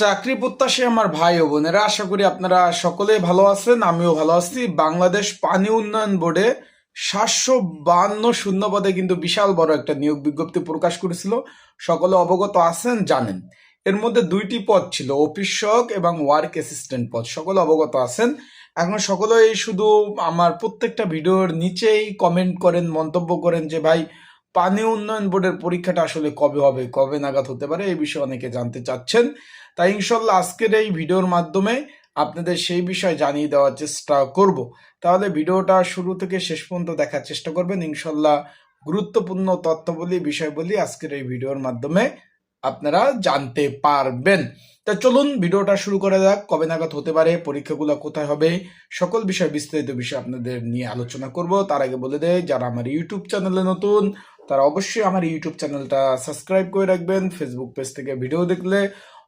চাকরি প্রত্যাশী আমার ভাই ও বোনেরা, আশা করি আপনারা সকলে ভালো আছেন, আমিও ভালো আছি। বাংলাদেশ পানি উন্নয়ন বোর্ডে সাতশো বান্ন শূন্য পদে কিন্তু বিশাল বড় একটা নিয়োগ বিজ্ঞপ্তি প্রকাশ করেছিল। সকলে অবগত আছেন, জানেন। এর মধ্যে দুইটি পদ ছিল, অফিস সহক এবং ওয়ার্ক অ্যাসিস্ট্যান্ট পদ। সকলে অবগত আছেন। এখন সকলেই শুধু আমার প্রত্যেকটা ভিডিওর নিচেই কমেন্ট করেন, মন্তব্য করেন যে, ভাই পানি উন্নয়ন বোর্ডের পরীক্ষাটা আসলে কবে হবে, কবে নাগাদ হতে পারে এই বিষয়ে অনেকে জানতে চাচ্ছেন। তাই ইনশাল্লাহ আজকের এই ভিডিওর মাধ্যমে আপনাদের সেই বিষয় জানিয়ে দেওয়ার চেষ্টা করব। তাহলে ভিডিওটা শুরু থেকে শেষ পর্যন্ত দেখার চেষ্টা করবেন। ইনশাল্লাহ গুরুত্বপূর্ণ তথ্যবলী, বিষয়বলী আজকের এই ভিডিওর মাধ্যমে আপনারা জানতে পারবেন। তা চলুন ভিডিওটা শুরু করা যাক। কবে নাগাদ হতে পারে, পরীক্ষাগুলো কোথায় হবে, সকল বিষয় বিস্তারিত বিষয় আপনাদের নিয়ে আলোচনা করব। তার আগে বলে দেয় যারা আমার ইউটিউব চ্যানেলে নতুন তারা অবশ্যই আমার ইউটিউব চ্যানেলটা সাবস্ক্রাইব করে রাখবেন ফেসবুক পেজ থেকে ভিডিও দেখলে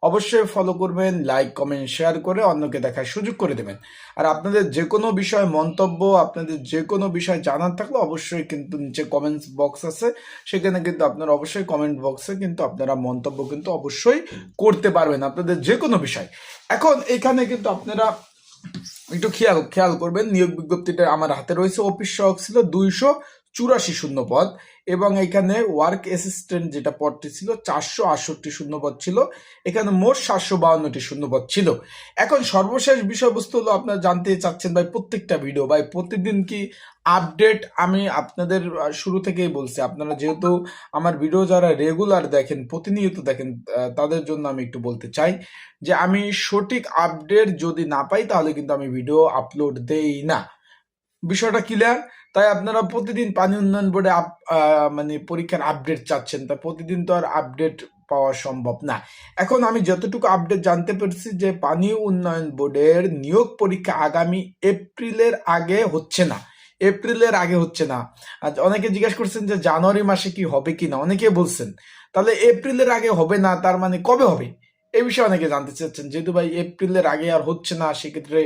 অবশ্যই ফলো করবেন লাইক কমেন্ট শেয়ার করে অন্যকে দেখার সুযোগ করে দেবেন। আর আপনাদের যে কোনো বিষয় মন্তব্য, আপনাদের যে কোনো বিষয় জানার থাকলে অবশ্যই কিন্তু নিচে কমেন্টস বক্স আছে, সেখানে কিন্তু আপনারা অবশ্যই কমেন্ট বক্সে কিন্তু আপনারা মন্তব্য কিন্তু অবশ্যই করতে পারবেন আপনাদের যে কোনো বিষয়। এখন এখানে কিন্তু আপনারা একটু খেয়াল খেয়াল করবেন, নিয়োগ বিজ্ঞপ্তিটা আমার হাতে রয়েছে অফিস সহক ছিল দুইশো চুরাশি শূন্য পদ এবং এখানে ওয়ার্ক অ্যাসিস্ট্যান্ট যেটা পদটি ছিল, চারশো আটষট্টি শূন্যপদ ছিল। এখানে মোট সাতশো বাউন্নটি শূন্যপদ ছিল। এখন সর্বশেষ বিষয়বস্তু হলো, আপনারা জানতে চাচ্ছেন ভাই প্রত্যেকটা ভিডিও ভাই প্রতিদিন কি আপডেট আমি আপনাদের শুরু থেকেই বলছি। আপনারা যেহেতু আমার ভিডিও যারা রেগুলার দেখেন, প্রতিনিয়ত দেখেন তাদের জন্য আমি একটু বলতে চাই যে আমি সঠিক আপডেট যদি না পাই, তাহলে কিন্তু আমি ভিডিও আপলোড দেই না। বিষয়টা ক্লিয়ার তাই আপনারা প্রতিদিন পানি উন্নয়ন বোর্ডে মানে পরীক্ষার আপডেট চাচ্ছেন। তা প্রতিদিন তো আর আপডেট পাওয়া সম্ভব না। এখন আমি যতটুকু আপডেট জানতে পেরেছি যে পানি উন্নয়ন বোর্ডের নিয়োগ পরীক্ষা আগামী এপ্রিলের আগে হচ্ছে না। এপ্রিলের আগে হচ্ছে না। অনেকে জিজ্ঞেস করছেন যে জানুয়ারি মাসে কি হবে কি না অনেকে বলছেন, তাহলে এপ্রিলের আগে হবে না, তার মানে কবে হবে? এই বিষয়ে অনেকে জানতে চাচ্ছেন, যেহেতু ভাই এপ্রিলের আগে আর হচ্ছে না, সেক্ষেত্রে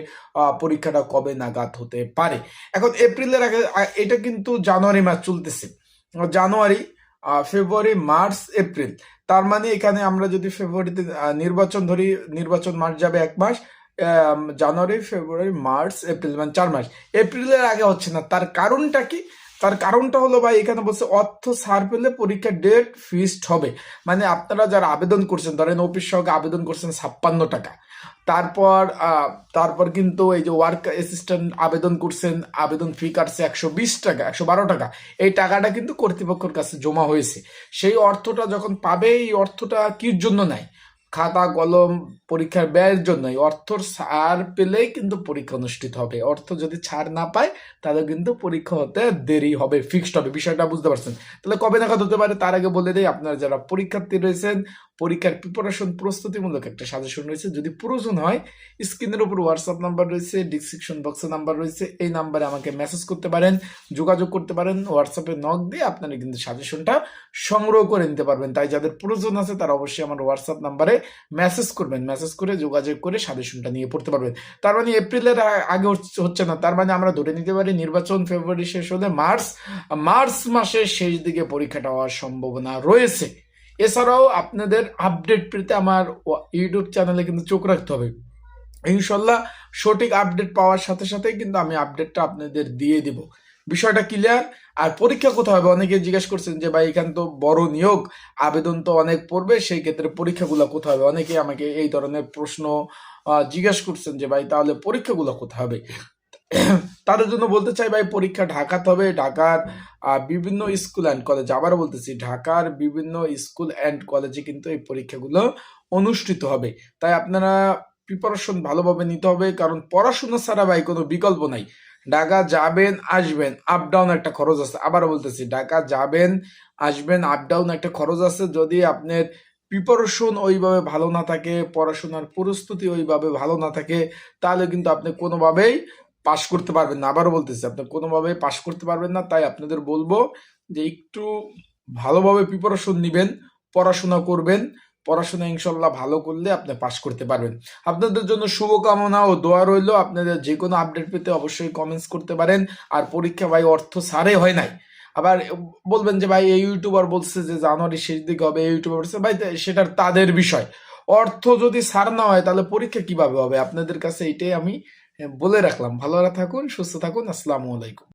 পরীক্ষাটা কবে নাগাদ হতে পারে? এখন এপ্রিলের আগে এটা কিন্তু জানুয়ারি মাস চলতেছে। January February, March, April. তার মানে এখানে আমরা যদি ফেব্রুয়ারিতে নির্বাচন ধরি, নির্বাচন মাস যাবে এক মাস জানুয়ারি, ফেব্রুয়ারি, মার্চ, এপ্রিল মানে চার মাস। এপ্রিলের আগে হচ্ছে না। তার কারণটা কি? তার কারণটা হলো ভাই, এখানে বলছে অর্থ সার পেলে পরীক্ষার ডেট ফিক্সড হবে। মানে আপনারা যারা আবেদন করছেন, ধরেন অফিস সহকে আবেদন করছেন ছাপ্পান্ন টাকা। তারপর তারপর কিন্তু এই যে ওয়ার্ক অ্যাসিস্ট্যান্ট আবেদন করছেন, আবেদন ফি কাটছে একশো বিশ টাকা, একশো বারো টাকা। এই টাকাটা কিন্তু কর্তৃপক্ষের কাছে জমা হয়েছে। সেই অর্থটা যখন পাবে, এই অর্থটা কির জন্য নেয়? খাতা কলম পরীক্ষার ব্যয়ের জন্য অর্থ ছাড় পেলেই কিন্তু পরীক্ষা অনুষ্ঠিত হবে। অর্থ যদি ছাড় না পায়, তাহলে কিন্তু পরীক্ষা হতে দেরি হবে ফিক্সড হবে। বিষয়টা বুঝতে পারছেন? তাহলে কবে নাগাদ হতে পারে? তার আগে বলে দিই, আপনারা যারা পরীক্ষার্থী রয়েছেন পরীক্ষার প্রিপারেশন প্রস্তুতিমূলক একটা সাজেশন রয়েছে। যদি প্রয়োজন হয় স্ক্রিনের উপর হোয়াটসঅ্যাপ নাম্বার রয়েছে ডিসক্রিপশন বক্সে নাম্বার রয়েছে, এই নাম্বারে আমাকে মেসেজ করতে পারেন, যোগাযোগ করতে পারেন হোয়াটসঅ্যাপে নক দিয়ে আপনারা কিন্তু সাজেশনটা সংগ্রহ করে নিতে পারবেন। তাই যাদের প্রয়োজন আছে, তারা অবশ্যই আমার হোয়াটসঅ্যাপ নাম্বারে মেসেজ করবেন। মেসেজ করে যোগাযোগ করে সাজেশনটা নিয়ে পড়তে পারবেন। তার মানে এপ্রিলের আগে হচ্ছে না। তার মানে আমরা ধরে নিতে পারি, নির্বাচন ফেব্রুয়ারি শেষ হলে মার্চ মার্চ মাসের শেষ দিকে পরীক্ষাটা হওয়ার সম্ভাবনা রয়েছে। এছাড়াও আপনাদের আপডেট পেতে আমার ইউটিউব চ্যানেলে কিন্তু চোখ রাখতে হবে। ইনশাল্লাহ সঠিক আপডেট পাওয়ার সাথে সাথে কিন্তু আমি আপডেটটা আপনাদের দিয়ে দিব। বিষয়টা ক্লিয়ার আর পরীক্ষা কোথায় হবে? অনেকে জিজ্ঞেস করছেন যে, ভাই, এখানে তো বড় নিয়োগ, আবেদন তো অনেক পড়বে, সেই ক্ষেত্রে পরীক্ষাগুলো কোথায় হবে? অনেকে আমাকে এই ধরনের প্রশ্ন জিজ্ঞেস করছেন যে, ভাই, তাহলে পরীক্ষাগুলো কোথায় হবে? তাদের জন্য বলতে চাই ভাই, পরীক্ষা ঢাকাতে হবে। ঢাকার বিভিন্ন স্কুল অ্যান্ড কলেজ আবার বলতেছি, ঢাকার বিভিন্ন স্কুল অ্যান্ড কলেজে কিন্তু এই পরীক্ষাগুলো অনুষ্ঠিত হবে। তাই আপনারা প্রিপারেশন ভালোভাবে নিতে হবে, কারণ পড়াশোনা ছাড়া ভাই কোনো বিকল্প নাই। ঢাকা যাবেন, আসবেন আপ ডাউন একটা খরচ আছে। আবার বলতেছি, ঢাকা যাবেন, আসবেন আপ ডাউন একটা খরচ আছে। যদি আপনার প্রিপারেশন ওইভাবে ভালো না থাকে, পড়াশোনার প্রস্তুতি ওইভাবে ভালো না থাকে, তাহলে কিন্তু আপনি কোনোভাবেই পাশ করতে পারবেন না। আবারও বলতেছি, আপনি কোনোভাবে পাশ করতে পারবেন না, তাই আপনাদের বলব যে একটু ভালোভাবে প্রিপারেশন নেবেন, পড়াশোনা করবেন। পড়াশোনা ইনশাল্লাহ ভালো করলে আপনি পাশ করতে পারবেন। আপনাদের জন্য শুভকামনা ও দোয়া রইল। আপনাদের যে কোনো আপডেট পেতে অবশ্যই কমেন্টস করতে পারেন। আর পরীক্ষা ভাই অর্থ সারে হয় নাই। আবার বলবেন যে ভাই, এই ইউটিউবার বলছে যে জানুয়ারি শেষ দিকে হবে, এই ইউটিউবার বলছে, ভাই সেটার তাদের বিষয়। অর্থ যদি সার না হয়, তাহলে পরীক্ষা কীভাবে হবে? আপনাদের কাছে এইটাই আমি বলে রাখলাম। ভালো থাকুন সুস্থ থাকুন আসসালামু আলাইকুম।